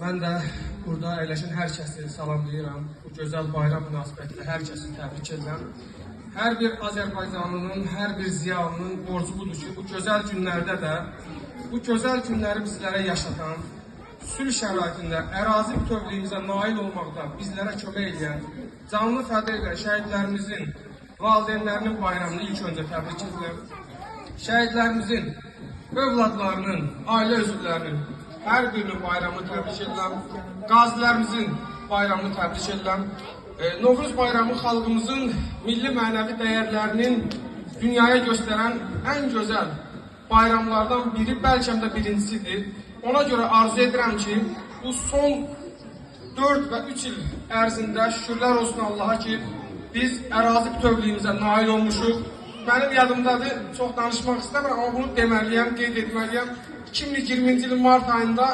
Mən də burada əyləşən hər kəsi salamlayıram. Bu gözəl bayram münasibətilə hər kəsi təbrik edirəm. Hər bir Azərbaycanlının, hər bir ziyalının borcu budur ki, bu gözəl günlərdə də bu gözəl günləri bizlərə yaşatan, sülh şəraitində ərazi bütövlüyümüzə nail olmaqda bizlərə kömək edən, canlı fəda edən şəhidlərimizin bayramını ilk öncə təbrik edirəm. Şəhidlərimizin övladlarının, ailə üzvlərinin hər birinin bayramını təbrik edirəm. Qazilərimizin bayramını təbrik edirəm. E, Novruz bayramı xalqımızın milli mənəvi dəyərlərinin dünyaya göstərən ən gözəl bayramlardan biri, bəlkə də birincisidir. Ona görə arzu edirəm ki, bu son 4 və 3 il ərzində şükürlər olsun Allaha ki, biz ərazi bütövlüyümüzə nail olmuşuq. Mənim yadımdadır, çox danışmaq istəmirəm, amma bunu deməliyəm, qeyd etməliyəm. 2020-ci ilin mart ayında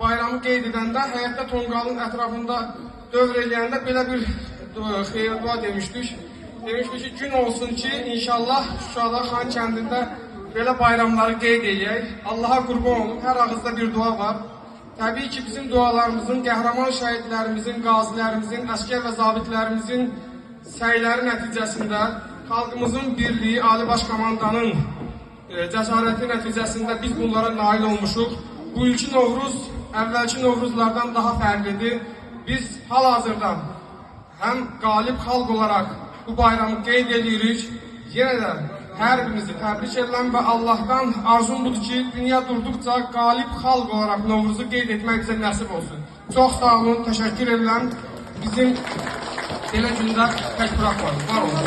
bayramı qeyd edəndə həyətdə tonqalın ətrafında dövr eləyəndə belə bir dua- xeyir dua demişdik. Demişdik ki, gün olsun ki, inşallah Şuşada Xan kəndində belə bayramları qeyd eləyək. Allaha qurban olum, hər ağızda bir dua var. Təbii ki, bizim dualarımızın, qəhrəman şəhidlərimizin, qazilərimizin, əskər və zabitlərimizin səyləri nəticəsində xalqımızın birliyi, Ali Baş Komandanın e, cəsarəti nəticəsində biz bunlara nail olmuşuq. Bu ilki Novruz əvvəlki Novruzlardan daha fərqlidir. Biz hal-hazırda həm qalib xalq olaraq bu bayramı qeyd edirik. Yenə də hər birinizi təbrik edirəm və Allahdan arzum budur ki, dünya durduqca qalib xalq olaraq Novruzu qeyd etmək bizə nəsib olsun. Çox sağ olun, təşəkkür edirəm. Bizim belə gündə tək buraxmayın. Var olun.